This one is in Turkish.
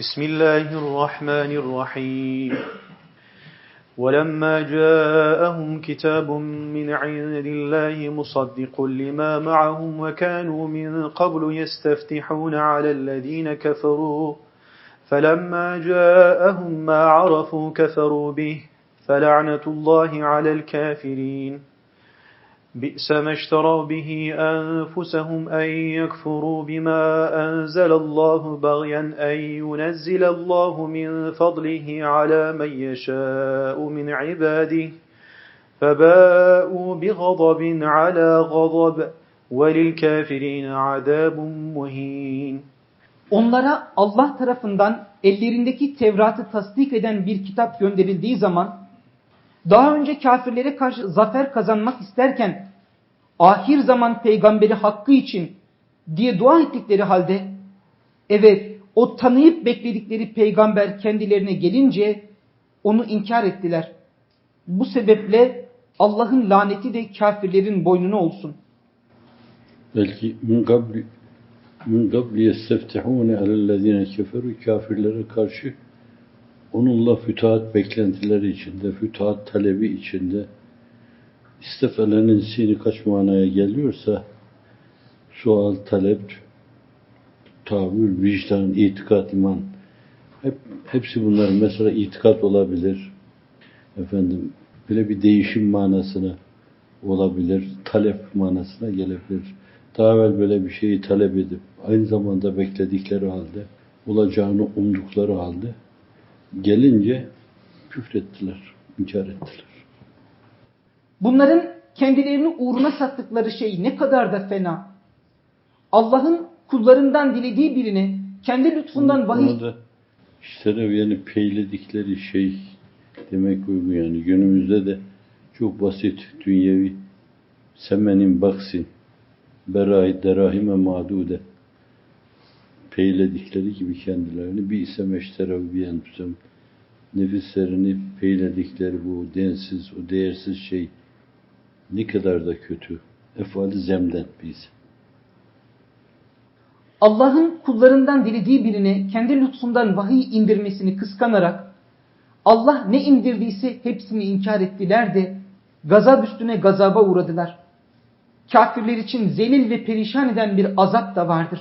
بسم الله الرحمن الرحيم. ولما جاءهم كتاب من عند الله مصدق لما معهم وكانوا من قبل يستفتحون على الذين كفروا فلما جاءهم ما عرفوا كفروا به فلعنة الله على الكافرين. بئس ما اشتروا به أنفسهم أن يكفروا بما أنزل الله بغيا أن ينزل الله من فضله على من يشاء من عباده. فباءوا بغضب على غضب وللكافرين عذاب مهين. Onlara Allah tarafından ellerindeki Tevrat'ı tasdik eden bir kitap gönderildiği zaman daha önce kafirlere karşı zafer kazanmak isterken ahir zaman peygamberi hakkı için diye dua ettikleri halde evet o tanıyıp bekledikleri peygamber kendilerine gelince onu inkar ettiler. Bu sebeple Allah'ın laneti de kafirlerin boynuna olsun. Belki min kabli min kabli yesteftihune alellezine kafirlere karşı onunla fütuhat beklentileri içinde, fütuhat talebi içinde istefelenin sini kaç manaya geliyorsa sual, talep, tavır, vicdan, itikat, iman hep, hepsi bunlar mesela itikat olabilir. Efendim böyle bir değişim manasına olabilir. Talep manasına gelebilir. Daha evvel böyle bir şeyi talep edip aynı zamanda bekledikleri halde olacağını umdukları halde gelince küfrettiler, inkar ettiler. Bunların kendilerini uğruna sattıkları şey ne kadar da fena. Allah'ın kullarından dilediği birine kendi lütfundan vahiy Ona da işte de yani peyledikleri şey demek uygun yani günümüzde de çok basit dünyevi semenin baksin berai derahime madude peyledikleri gibi kendilerini bir ise meşterev enfusem nefislerini peyledikleri bu densiz, o değersiz şey ne kadar da kötü. Efali zemden biz. Allah'ın kullarından dilediği birine kendi lütfundan vahiy indirmesini kıskanarak Allah ne indirdiyse hepsini inkar ettiler de gazap üstüne gazaba uğradılar. Kafirler için zelil ve perişan eden bir azap da vardır.